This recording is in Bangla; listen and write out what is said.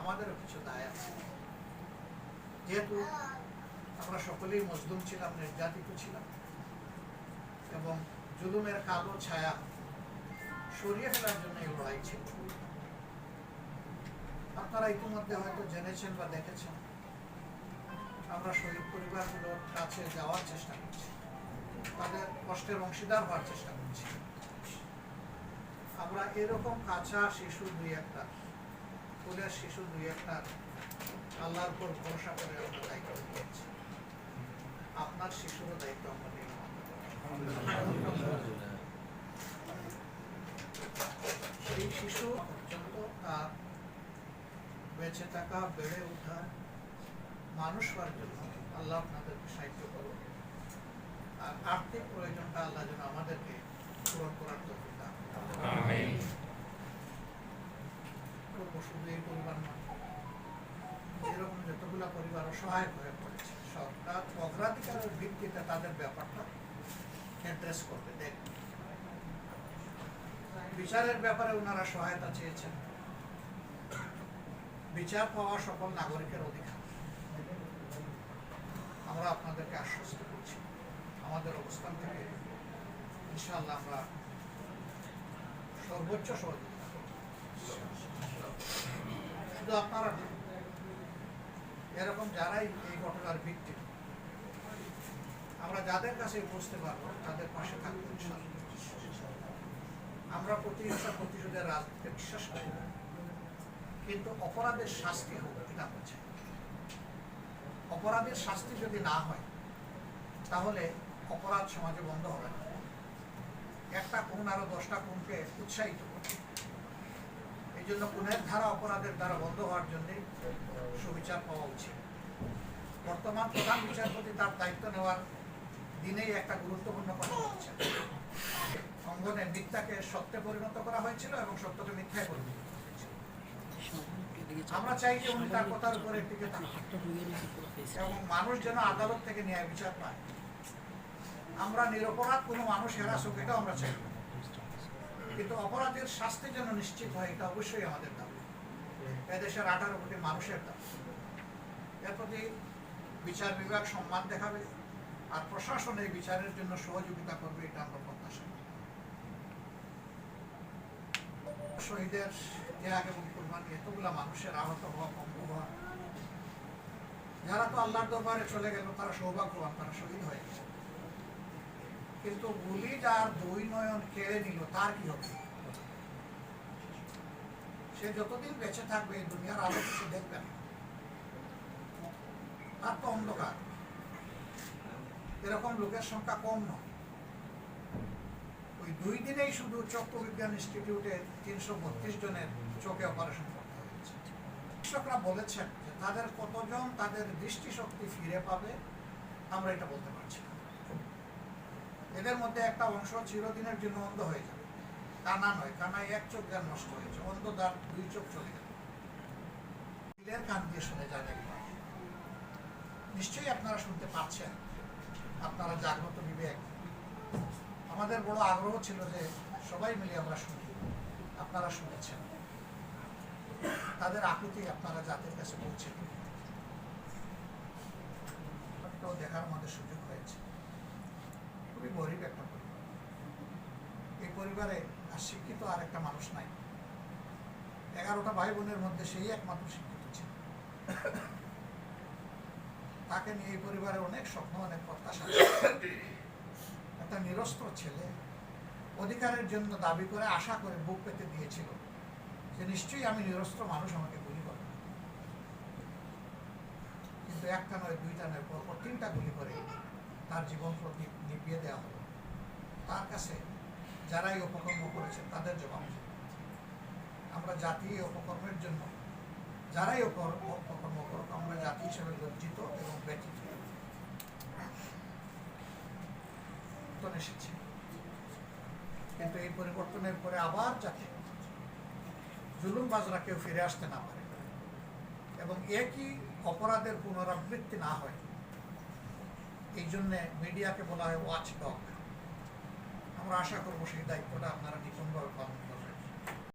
আমাদেরও কিছু দায় আছে। যেহেতু আমরা সকলেই মজলুম ছিলাম, নির্যাতিত ছিলাম, এবং জুলুমের কালো ছায়া সরিয়ে ফেলার জন্য এই লড়াই ছিল। আপনারা ইতিমধ্যে হয়তো জেনেছেন বা দেখেছেন, আমরা শহীদ পরিবারগুলোর কাছে যাওয়ার চেষ্টা করছি। তাদের কষ্টের অংশীদার হওয়ার চেষ্টা করছি। আমরা এরকম কাঁচা শিশু দুই একটা ফুলের শিশু দুই একটা, আল্লাহর উপর ভরসা করে আমরা দায়িত্ব নিয়েছি। আপনার শিশুরও দায়িত্ব আমরা সেই শিশু তার বেঁচে থাকা, বেড়ে ওঠা মানুষ হওয়ার জন্য আল্লাহ আপনাদেরকে সাহায্য করুন। আর আর্থিক প্রয়োজনটা আল্লাহ যেন আমাদেরকে পূরণ করার তৌফিক পরিবার এরকম যতগুলো পরিবার অসহায় হয়ে পড়েছে সরকার অগ্রাধিকারের ভিত্তিতে তাদের ব্যাপারটা অ্যাড্রেস করবে দেখবে বিচারের ব্যাপারে ওনারা সহায়তা চেয়েছেন বিচার পাওয়া সকল নাগরিকের অধিকার আমরা আপনাদেরকে আশ্বস্ত করছি। আমাদের অবস্থান থেকে ইনশাআল্লাহ আমরা সর্বোচ্চ সহযোগিতা শুধু আপনারা এরকম যারাই এই ঘটনার ভিত্তি আমরা যাদের কাছে বুঝতে পারব, তাদের পাশে থাকব আমরা প্রতিহিংসা প্রতিশোধের রাজনীতিতে বিশ্বাস করি না, কিন্তু অপরাধের শাস্তি হোক, এটা হচ্ছে অপরাধের শাস্তি যদি না হয়, তাহলে অপরাধ সমাজে বন্ধ হবে না। একটা খুন আরও দশটা খুনকে উৎসাহিত করবে এই জন্য খুনের ধারা অপরাধের দ্বারা বন্ধ হওয়ার জন্য সুবিচার পাওয়া উচিত। বর্তমান প্রধান বিচারপতি তার দায়িত্ব নেওয়ার দিনেই একটা গুরুত্বপূর্ণ কথা বলছেন। অঙ্গনে মিথ্যাকে সত্যে পরিণত করা হয়েছিল এবং সত্যকে মিথ্যায় পরিণত আমরা চাই যে উনি তার কথার উপরে টিকে থাকুন এবং মানুষ যেন আদালত থেকে ন্যায় বিচার পায়। আমরা নিরপরাধ, কোনো মানুষ হেরাসুক এটাও আমরা চাই কিন্তু অপরাধের শাস্তি যেন নিশ্চিত হয়, এটা অবশ্যই আমাদের দাবি। এদেশের আঠারো কোটি মানুষের দাবি। এর প্রতি বিচার বিভাগ সম্মান দেখাবে, আর প্রশাসন এই বিচারের জন্য সহযোগিতা করবে, এটা আমরা প্রত্যাশা। শহীদের ত্যাগ এবং কুরবানি এতগুলা মানুষের আহত হওয়া, পঙ্গু হওয়া। যারা তো আল্লাহর দরবারে চলে গেল, তারা সৌভাগ্যবান, তারা শহীদ হয়ে গেছে। কিন্তু গুলি যার দুই নয়ন কেড়ে নিল, তার কি হবে? সে যতদিন বেঁচে থাকবে এই দুনিয়ার আলো কিছু দেখবে না। তার তো অন্ধকার। এরকম লোকের সংখ্যা কম নয়। ওই দুই দিনেই শুধু চক্ষু বিজ্ঞান ইনস্টিটিউটে তিনশো বত্রিশ জনের চোখে অপারেশন করতে হয়েছে। চিকিৎসকরা বলেছেন যে তাদের কতজন তাদের দৃষ্টিশক্তি ফিরে পাবে, আমরা এটা বলতে পারছি না। এদের মধ্যে একটা অংশ চিরদিনের জন্য অন্ধ হয়ে যাবে। কানা নয় কানায় এক চোখ যার নষ্ট হয়েছে অন্ধ তার দুই চোখ চলে গেল কান দিয়ে শুনে যান একবার। নিশ্চয়ই আপনারা শুনতে পাচ্ছেন, আপনারা জাগ্রত বিবেক। আমাদের বড় আগ্রহ ছিল যে সবাই মিলে আমরা শুনি, আপনারা শুনেছেন। তাদের আকুতি আপনারা জাতির কাছে পৌঁছে দেখার আমাদের সুযোগ হয়েছে। খুবই গরিব একটা পরিবার। এই পরিবারে শিক্ষিত আর একটা মানুষ নাই। এগারোটা ভাই বোনের মধ্যে সেই একমাত্র শিক্ষিত ছিল। তাকে নিয়ে এই পরিবারের অনেক স্বপ্ন, অনেক প্রত্যাশা একটা নিরস্ত্র ছেলে অধিকারের জন্য দাবি করে, আশা করে বুক পেতে দিয়েছিল যে নিশ্চয়ই আমি নিরস্ত্র মানুষ আমাকে গুলি করে কিন্তু একটা নয়, দুইটা নয়, পরপর তিনটা গুলি করে তার জীবন প্রতি নিপিয়ে দেওয়া হলো। তার কাছে যারা এই অপকর্ম করেছেন তাদের জবাব আমরা জাতি এই অপকর্মের জন্য যারাই অপকর্ম করুক, আমরা জাতি হিসেবে লজ্জিত এবং পরিবর্তন এসেছে। কিন্তু এই পরিবর্তনের পরে আবার যাতে জুলুমবাজরা কেউ ফিরে আসতে না পারে। এবং একই অপরাধের পুনরাবৃত্তি না হয় এই জন্যে মিডিয়াকে বলা হয় ওয়াচ ডগ আমরা আশা করব সেই দায়িত্বটা আপনারা নিপুণভাবে করবেন।